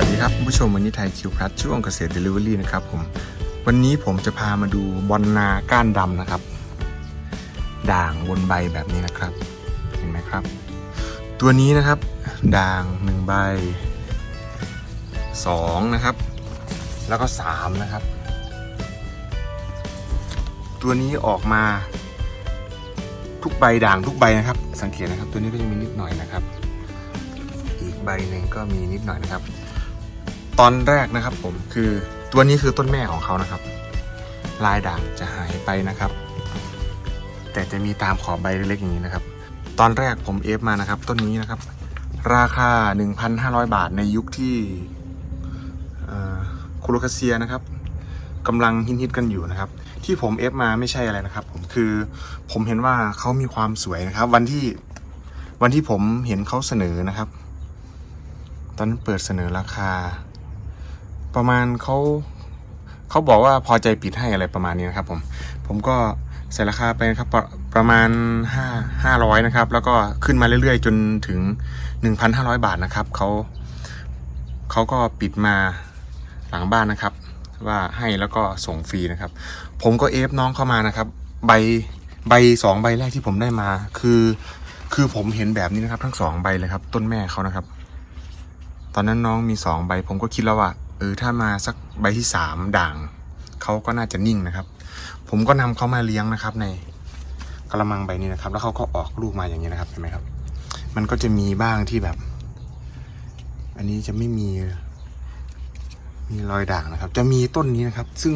วัสดีครับผู้ชมวันนี้ไทยคิวพลัสช่วงเกษตรเดลิเวอรี่นะครับผมวันนี้ผมจะพามาดูบอลนาก้านดำนะครับ ด่างบนใบแบบนี้นะครับ เห็นไหมครับ ตัวนี้นะครับ ด่างหนึ่งใบสองนะครับ แล้วก็สามนะครับ ตัวนี้ออกมาทุกใบด่างทุกใบนะครับ สังเกตนะครับ ตัวนี้ก็จะมีนิดหน่อยนะครับ อีกใบหนึ่งก็มีนิดหน่อยนะครับ ตอนแรกนะครับผมคือตัวนี้คือต้นแม่ของเขานะครับ ลายด่างจะหายไปนะครับ แต่จะมีตามขอบใบเล็กๆอย่างนี้นะครับ ตอนแรกผมเอฟมานะครับ ต้นนี้นะครับ ราคา 1,500 บาทในยุคที่เอ่อคูโลคาเซียนะครับกำลังฮิตๆกันอยู่นะครับ ที่ผมเอฟมาไม่ใช่อะไรนะครับ ผมคือผมเห็นว่าเขามีความสวยนะครับ วันที่วันที่ผมเห็นเขาเสนอนะครับ ตอนนั้นเปิดเสนอราคา ประมาณเขาเขาบอกว่าพอใจปิดให้อะไรประมาณนี้นะครับ ผม ผมก็ใส่ราคาไปนะครับประประมาณ5 500นะครับ แล้วก็ขึ้นมาเรื่อยๆ จนถึง 1,500 บาทนะครับเขาเขาก็ปิดมาหลังบ้านนะครับ ว่าให้แล้วก็ส่งฟรีนะครับ ผมก็เอฟน้องเข้ามานะครับ ใบใบสองใบแรกที่ผมได้มาคือ คือผมเห็นแบบนี้นะครับ ทั้งสองใบเลยครับ ต้นแม่เขานะครับ ตอนนั้นน้องมีสองใบ ผมก็คิดแล้วว่า เออถ้ามาสักใบที่สามด่างเขาก็น่าจะนิ่งนะครับ ผมก็นำเขามาเลี้ยงนะครับ ในกระมังใบนี้นะครับ แล้วเขาก็ออกลูกมาอย่างนี้นะครับเห็นไหมครับ มันก็จะมีบ้างที่แบบ อันนี้จะไม่มี มีรอยด่างนะครับ จะมีต้นนี้นะครับ ซึ่ง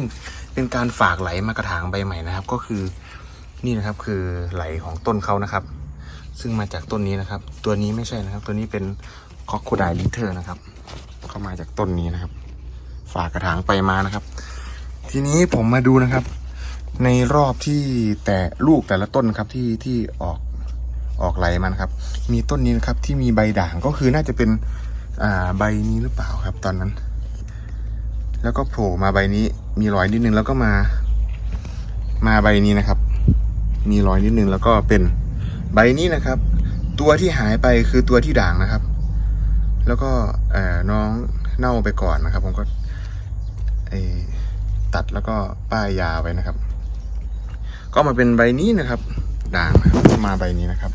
เป็นการฝากไหลมากระถางใบใหม่นะครับ ก็คือนี่นะครับคือไหลของต้นเขานะครับ ซึ่งมาจากต้นนี้นะครับ ตัวนี้ไม่ใช่นะครับ ตัวนี้เป็นคอ c โคไดลิเทอร์นะครับ เข้ามาจากต้นนี้นะครับ ฝากกระถางไปมานะครับ ทีนี้ผมมาดูนะครับ ในรอบที่แต่ลูกแต่ละต้นนะครับที่ที่ออกออกไหลมานครับ มีต้นนี้นะครับที่มีใบด่างก็คือน่าจะเป็นอ่าใบนี้หรือเปล่าครับ ตอนนั้น แล้วก็โผล่มาใบนี้มีรอยนิดนึงแล้วก็มา มาใบนี้นะครับ มีรอยนิดนึงแล้วก็เป็นใบนี้นะครับ ตัวที่หายไปคือตัวที่ด่างนะครับ แล้วก็น้องเน่าไปก่อนนะครับ ผมก็ ตัดแล้วก็ป้ายยาไว้นะครับ ก็มาเป็นใบนี้นะครับ ด่างนะครับมาใบนี้นะครับ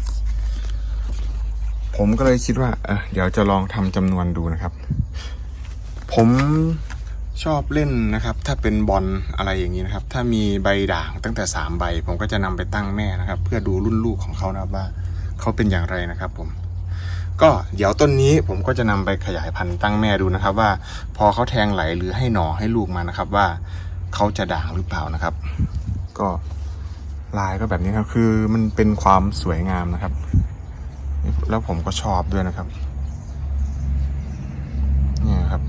ผมก็เลยคิดว่าเออเดี๋ยวจะลองทำจำนวนดูนะครับ ผมชอบเล่นนะครับ ถ้าเป็นบอลอะไรอย่างนี้นะครับ ถ้ามีใบด่างตั้งแต่สามใบ ผมก็จะนำไปตั้งแม่นะครับ เพื่อดูรุ่นลูกของเขานะว่าเขาเป็นอย่างไรนะครับ ผม ก็เดี๋ยวต้นนี้ผมก็จะนำไปขยายพันธุ์ตั้งแม่ดูนะครับ ว่าพอเขาแทงไหลหรือให้หน่อให้ลูกมานะครับว่า เขาจะด่างหรือเปล่านะครับ ก็ลายก็แบบนี้ครับคือมันเป็นความสวยงามนะครับ แล้วผมก็ชอบด้วยนะครับเนี่ยครับ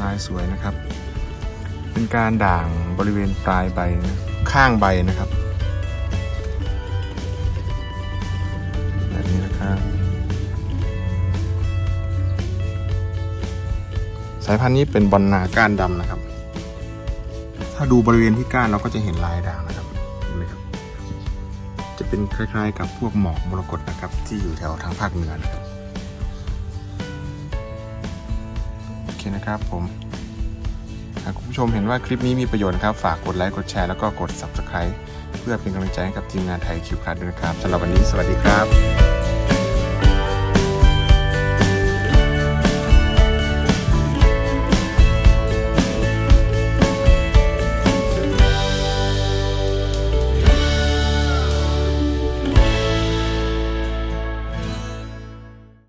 ลายสวยนะครับ เป็นการด่างบริเวณปลายใบนะข้างใบนะครับายพันธุ์นี้เป็นบอลนาก้านดำนะครับ ถ้าดูบริเวณที่ก้านเราก็จะเห็นลายด่างนะครับเห็นไหมครับ จะเป็นคล้ายๆ กับพวกหมอกมรกตนะครับ ที่อยู่แถวทางภาคเหนือนะครับโอเคนะครับผมหากคุณผู้ชมเห็นว่าคลิปนี้มีประโยชน์ครับฝากกดไลค์กดแชร์แล้วก็กด Subscribe เพื่อเป็นกำลังใจให้กับทีมงานไทยคิวคัดด้วยนะครับสำหรับวันนี้สวัสดีครับ